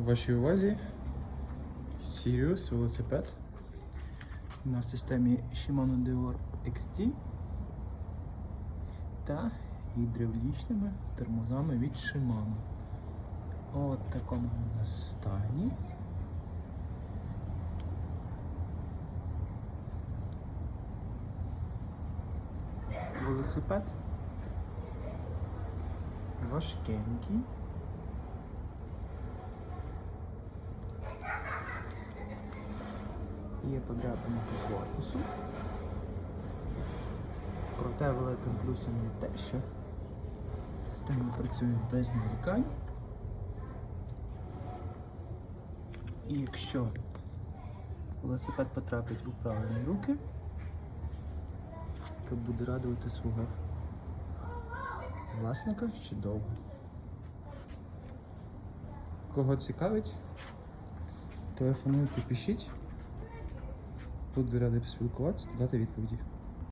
У вашій увазі Sirius велосипед на системі Shimano Deore XT та гідравлічними тормозами від Shimano. От такому у нас стані. Велосипед важкенький. Є подряпини по корпусу. Проте великим плюсом є те, що система працює без нарікань. І якщо велосипед потрапить у правильні руки, то буде радувати свого власника ще довго. Кого цікавить, телефонуйте, пишіть. Буду радий поспілкуватися дати відповіді.